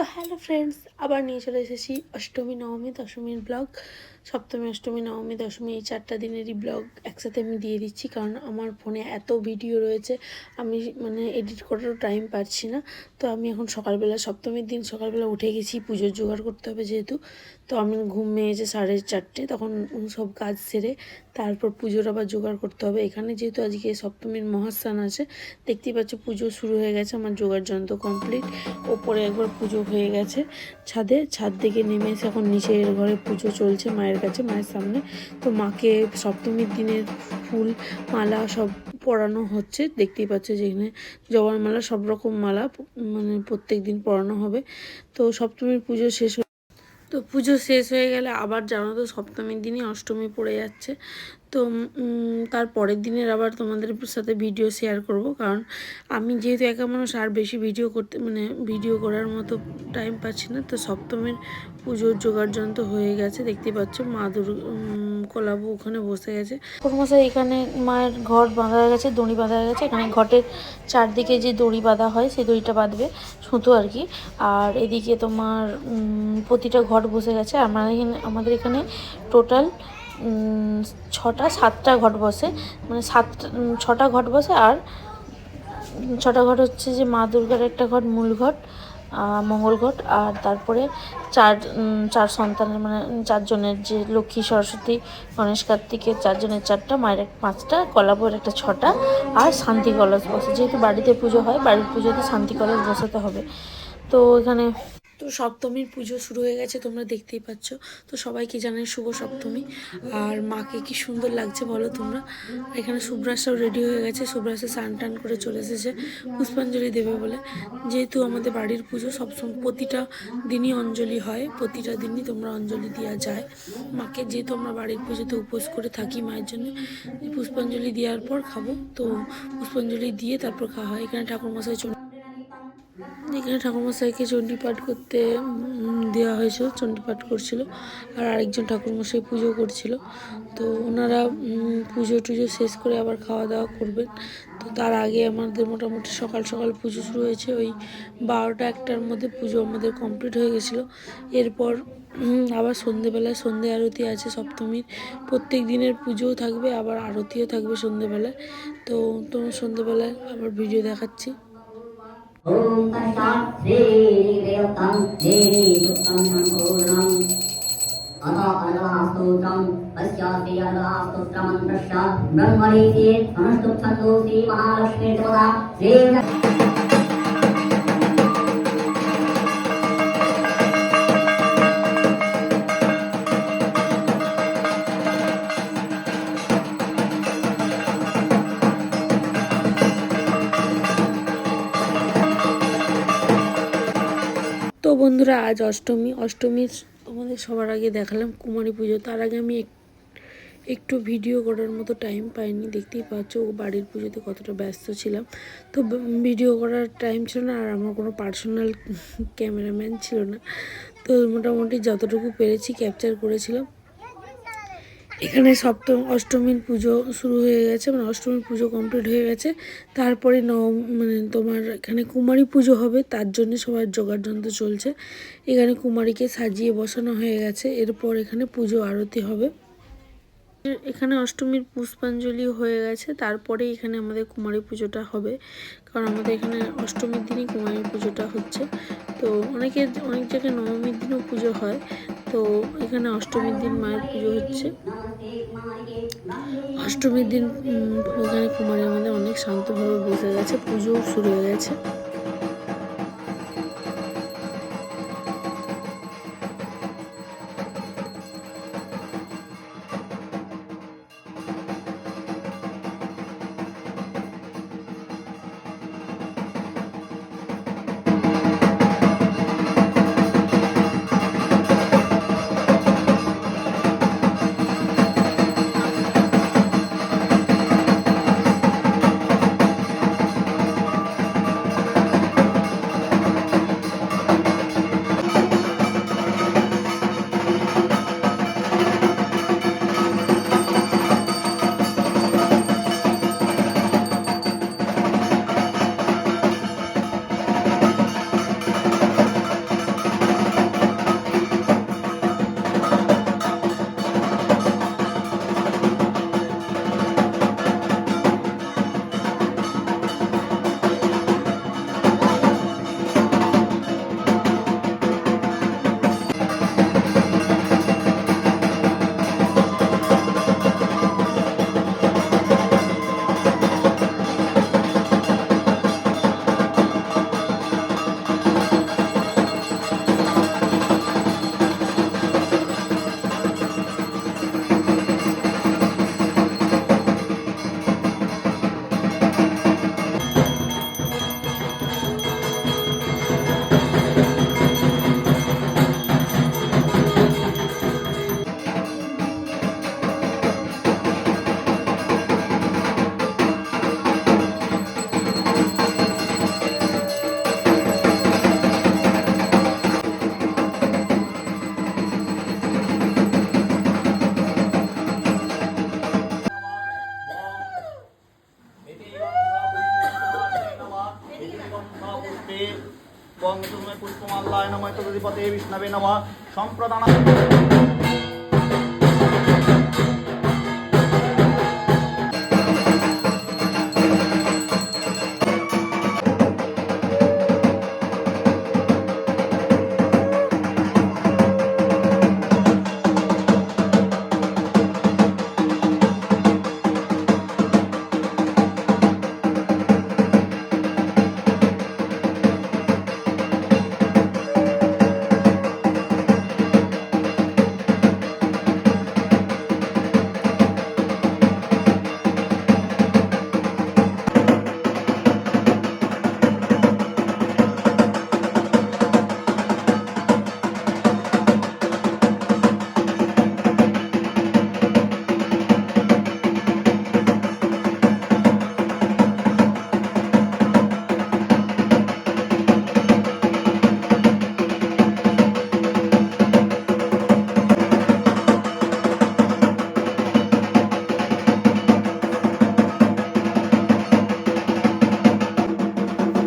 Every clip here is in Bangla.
তো হ্যালো ফ্রেন্ডস আবার নিয়ে চলে এসেছি অষ্টমী নবমী দশমীর ব্লগ। সপ্তমী, অষ্টমী, নবমী, দশমী এই চারটা দিনেরই ব্লগ একসাথে আমি দিয়ে দিচ্ছি। কারণ আমার ফোনে এত ভিডিও রয়েছে, আমি মানে এডিট করারও টাইম পাচ্ছি না। তো আমি এখন সকালবেলা, সপ্তমীর দিন সকালবেলা উঠে গেছি, পুজোর জোগাড় করতে হবে যেহেতু। তো আমি ঘুম মেয়েছে সাড়ে চারটে, তখন সব কাজ সেরে তারপর পুজোর আবার জোগাড় করতে হবে। এখানে যেহেতু আজকে সপ্তমীর মহাস্থান আছে, দেখতেই পাচ্ছ পুজো শুরু হয়ে গেছে, আমার জোগাড় যন্ত্র কমপ্লিট ওপরে একবার পুজো হয়ে গেছে ছাদে, ছাদ থেকে নেমে এসে এখন নিচের ঘরে পুজো চলছে, মায়ের কাছে, মায়ের সামনে। তো মাকে সপ্তমীর দিনের ফুল, মালা সব পরানো হচ্ছে। দেখতেই পাচ্ছে যেখানে জবার মালা, সব রকম মালা মানে প্রত্যেক দিন পরানো হবে। তো সপ্তমীর পুজো শেষ তো পুজো শেষ হয়ে গেলে আবার জানো তো সপ্তমীর দিনই অষ্টমী পড়ে যাচ্ছে। তো তার পরের দিনের আবার তোমাদের সাথে ভিডিও শেয়ার করব। কারণ আমি যেহেতু একা মানুষ, আর বেশি ভিডিও করতে মানে ভিডিও করার মতো টাইম পাচ্ছি না। তো সপ্তমীর পুজোর জোগাড় যন্ত্র হয়ে গেছে। দেখতে পাচ্ছ মা দুর্গা কলাবু ওখানে বসে গেছে। মশাই এখানে মায়ের ঘট বাঁধা হয়ে গেছে, দড়ি বাঁধা হয়ে গেছে। এখানে ঘটের চারদিকে যে দড়ি বাঁধা হয়, সেই দড়িটা বাঁধবে, সুতো আর কি। আর এদিকে তোমার প্রতিটা ঘট বসে গেছে। আমার এখানে, আমাদের এখানে টোটাল ছটা, সাতটা ঘট বসে। মানে সাত ছটা ঘট বসে। আর ছটা ঘট হচ্ছে যে মা দুর্গার একটা ঘট, মূল ঘট। আহ, মঙ্গল ঘট আর তারপরে চার চার সন্তানের মানে চারজনের যে লক্ষ্মী সরস্বতী গণেশ কার্তিকের চারজনের চারটা মায়ের পাঁচটা কলাপুর একটা ছটা আর শান্তি কলস বসে যেহেতু বাড়িতে পুজো হয় বাড়ির পুজোতে শান্তি কলস বসাতে হবে। তো এখানে তো সপ্তমীর পুজো শুরু হয়ে গেছে, তোমরা দেখতেই পাচ্ছ। তো সবাইকে জানাই শুভ সপ্তমী? আর মাকে কি সুন্দর লাগছে বলো তোমরা? এখানে সুব্রাসটাও রেডি হয়ে গেছে সুব্রাসে স্নান টান করে চলে এসেছে পুষ্পাঞ্জলি দেবে বলে। যেহেতু আমাদের বাড়ির পুজো সবসময় প্রতিটা দিনই অঞ্জলি হয়, প্রতিটা দিনই তোমরা অঞ্জলি দেওয়া যায়। মাকে যেহেতু আমরা বাড়ির পুজোতে উপোস করে থাকি মায়ের জন্য, পুষ্পাঞ্জলি দেওয়ার পর খাব। তো পুষ্পাঞ্জলি দিয়ে তারপর খাওয়া হয়। এখানে ঠাকুরমশাই চলে এখানে ঠাকুরমশাইকে চণ্ডীপাঠ করতে দেওয়া হয়েছিল চণ্ডীপাঠ করছিল। আর আরেকজন ঠাকুরমশাই পুজো করছিল। তো ওনারা পুজো টুজো শেষ করে আবার খাওয়া দাওয়া করবেন। তো তার আগে আমাদের মোটামুটি সকাল সকাল পুজো শুরু হয়েছে। ওই বারোটা একটার মধ্যে পুজো আমাদের কমপ্লিট হয়ে গেছিল। এরপর আবার সন্ধেবেলায় সন্ধে আরতি আছে সপ্তমীর। প্রত্যেক দিনের পুজোও থাকবে, আবার আরতিও থাকবে সন্ধেবেলায়। তো তোমার সন্ধেবেলায় আবার ভিডিও দেখাচ্ছি। ఓం తస్మాత్ శ్రేణి ప్రయుక్తం దేవి యుక్తం సంపూర్ణం. అత అర్ధస్తోత్రం పశ్చాత్తి అర్ధస్తోత్రమం పశ్చాత్ బ్రహ్మరీతే అనుష్ఠుప్సంతో శ్రీ మహాలక్ష్మీ దేవత శ్రీ বন্ধুরা, আজ অষ্টমী। অষ্টমীর তোমাদের সবার আগে দেখালাম কুমারী পুজো। তার আগে আমি এক- একটু ভিডিও করার মতো টাইম পাইনি। দেখতেই পাচ্ছ, ও বাড়ির পুজোতে কতটা ব্যস্ত ছিলাম। তো ভিডিও করার টাইম ছিল না, আর আমার কোনো পার্সোনাল ক্যামেরাম্যান ছিল না। তো মোটামুটি যতটুকু পেরেছি ক্যাপচার করেছিলাম। এখানে সপ্তম, অষ্টমীর পুজো শুরু হয়ে গেছে মানে অষ্টমীর পুজো কমপ্লিট হয়ে গেছে। তারপরে নবম মানে তোমার এখানে কুমারী পুজো হবে, তার জন্য সবার জোগাড় যন্ত্র চলছে। এখানে কুমারীকে সাজিয়ে বসানো হয়ে গেছে, এরপর এখানে পুজো আরতি হবে। এখানে অষ্টমীর পুষ্পাঞ্জলি হয়ে গেছে। তারপরে এখানে আমাদের কুমারী পুজোটা হবে। কারণ আমাদের এখানে অষ্টমীর দিনই কুমারী পুজোটা হচ্ছে। তো অনেকে অনেক জায়গায় নবমীর দিনও পুজো হয়। তো এখানে অষ্টমীর দিন মায়ের পুজো হচ্ছে। অষ্টমীর দিন এখানে কুমারী আমাদের অনেক শান্তভাবে বসে গেছে। পুজোও শুরু হয়ে গেছে। নমঃ বিষ্ণবে নম। নমঃ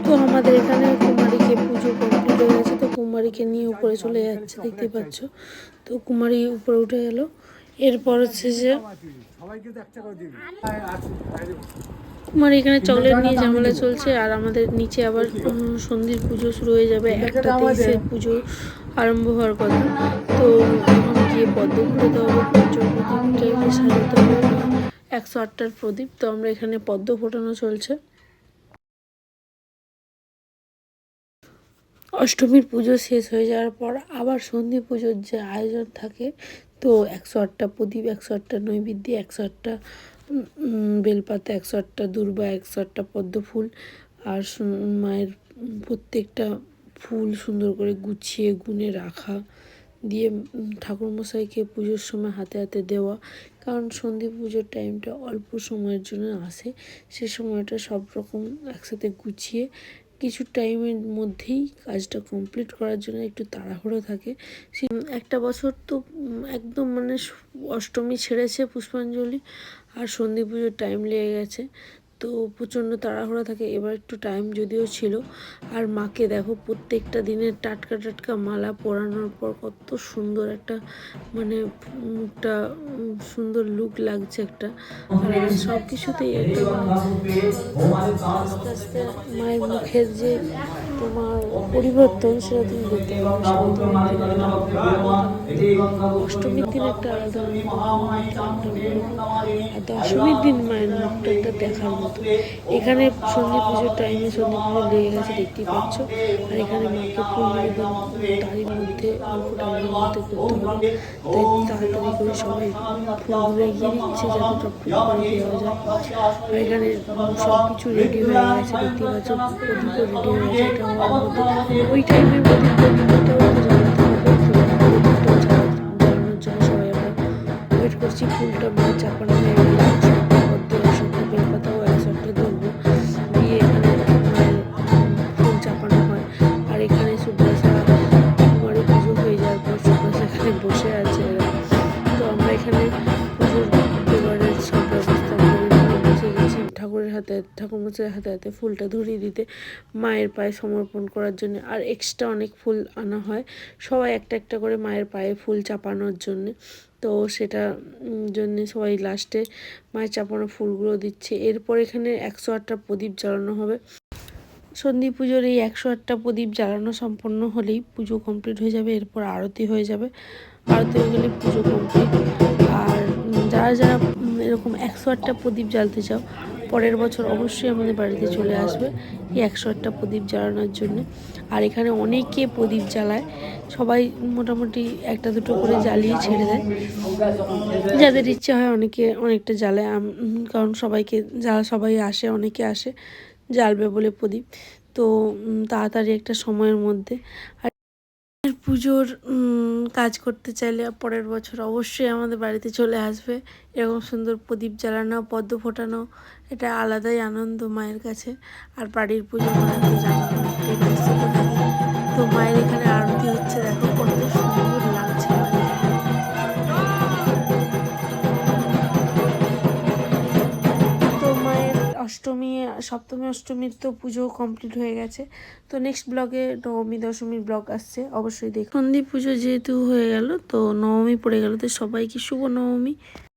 তো আমাদের এখানে কুমারীকে পুজো কমপ্লিট হয়ে গেছে তো কুমারীকে নিয়ে উপরে চলে যাচ্ছে দেখতে পাচ্ছ। তো কুমারী উপরে উঠে গেল। এরপর হচ্ছে যে কুমারী এখানে চকলেট নিয়ে ঝামেলা চলছে আর আমাদের নিচে আবার সন্ধির পুজো শুরু হয়ে যাবে একটা তেইশে পুজো আরম্ভ হওয়ার কথা। তো গিয়ে পদ্ম পঞ্চপ্রদীপটাকে সাজাতে হবে। একশো আটটার প্রদীপ, তো আমরা এখানে পদ্ম ফোটানো চলছে। অষ্টমীর পুজো শেষ হয়ে যাওয়ার পর আবার সন্ধি পুজোর যে আয়োজন থাকে, তো একশো আটটা প্রদীপ, একশো আটটা নৈবেদ্য, একশো আটটা বেলপাতা, একশো আটটা দুর্বা, একশো আটটা পদ্ম ফুল আর মায়ের প্রত্যেকটা ফুল সুন্দর করে গুছিয়ে, গুনে রাখা দিয়ে ঠাকুরমশাইকে পুজোর সময় হাতে হাতে দেওয়া। কারণ সন্ধি পুজোর টাইমটা অল্প সময়ের জন্য আসে, সে সময়টা সব রকম একসাথে গুছিয়ে কিছু টাইমের মধ্যেই কাজটা কমপ্লিট করার জন্য একটু তাড়াহুড়ো থাকে। সে- একটা বছর তো একদম মানে অষ্টমী ছেড়েছে পুষ্পাঞ্জলি আর সন্ধি পুজোর টাইম লেগে গেছে। তো প্রচণ্ড তাড়াহুড়া থাকে। এবার একটু টাইম যদিও ছিল। আর মাকে দেখো, প্রত্যেকটা দিনের টাটকা টাটকা মালা পরানোর পর কত সুন্দর একটা মানে মুখটা সুন্দর লুক লাগছে একটা। আর সব কিছুতেই একটা আস্তে আস্তে মায়ের মুখের যে তোমার পরিবর্তন, সেটা তুমি দেখতে অষ্টমীর দিন একটা আলাদা দশমীর দিন মায়ের মুখটা একটা দেখার মতো। এখানে সন্ধি পুজোর টাইমে সন্ধি পুজো লেগে গেছে, দেখতেই পাচ্ছ। আর এখানে মাকে ফুল নিবেদন তারই মধ্যে অল্প টাইমের মধ্যে করতে হবে। তাই তাড়াতাড়ি করে সবাই ফুলগুলো এগিয়ে দিচ্ছে যাতে টপ করে দেওয়া যায়। আর এখানে সব কিছু রেডি হয়ে গেছে, দেখতেই পাচ্ছ, প্রদীপও রেডি হয়ে গেছে, এটা হওয়ার মধ্যে। ওই টাইমের মধ্যে তো জ্বালানোর জন্য আমরা ফুলটা মায়ের চাপানো হয়ে গেলে হাতে ঠাকুরমশাইয়ের হাতে হাতে ফুলটা ধরিয়ে দিতে মায়ের পায়ে সমর্পণ করার জন্য। আর এক্সট্রা অনেক ফুল আনা হয়। সবাই একটা একটা করে মায়ের পায়ে ফুল চাপানোর জন্যে। তো সেটা উম, জন্যে সবাই লাস্টে মায়ের চাপানো ফুলগুলো দিচ্ছে। এরপর এখানে একশো আটটা প্রদীপ জ্বালানো হবে। সন্ধি পুজোর এই একশো আটটা প্রদীপ জ্বালানো সম্পন্ন হলেই পুজো কমপ্লিট হয়ে যাবে। এরপর আরতি হয়ে যাবে। আরতি হয়ে গেলে পুজো কমপ্লিট আর যারা যারা এরকম একশো আটটা প্রদীপ জ্বালতে চাও পরের বছর অবশ্যই আমাদের বাড়িতে চলে আসবে এই একশো আটটা প্রদীপ জ্বালানোর জন্য। আর এখানে অনেকে প্রদীপ জ্বালায়। সবাই মোটামুটি একটা দুটো করে জ্বালিয়ে ছেড়ে দেয়। যাদের ইচ্ছে হয় অনেকে অনেকটা জ্বালায়। কারণ সবাইকে যারা সবাই আসে, অনেকে আসে, জ্বালবে বলে প্রদীপ। তো তাড়াতাড়ি একটা সময়ের মধ্যে। আর পুজোর কাজ করতে চাইলে পরের বছর অবশ্যই আমাদের বাড়িতে চলে আসবে। এরকম সুন্দর প্রদীপ জ্বালানো, পদ্ম ফোটানো, এটা আলাদাই আনন্দ মায়ের কাছে। আর বাড়ির পুজো মানে তো মায়ের এখানে সপ্তমী, অষ্টমীর তো পুজো কমপ্লিট হয়ে গেছে। তো নেক্সট ব্লগে নবমী, দশমীর ব্লগ আসছে, অবশ্যই দেখ। সন্ধি পুজো যেহেতু হয়ে গেল, তো নবমী পড়ে গেল, তো সবাইকে শুভ নবমী।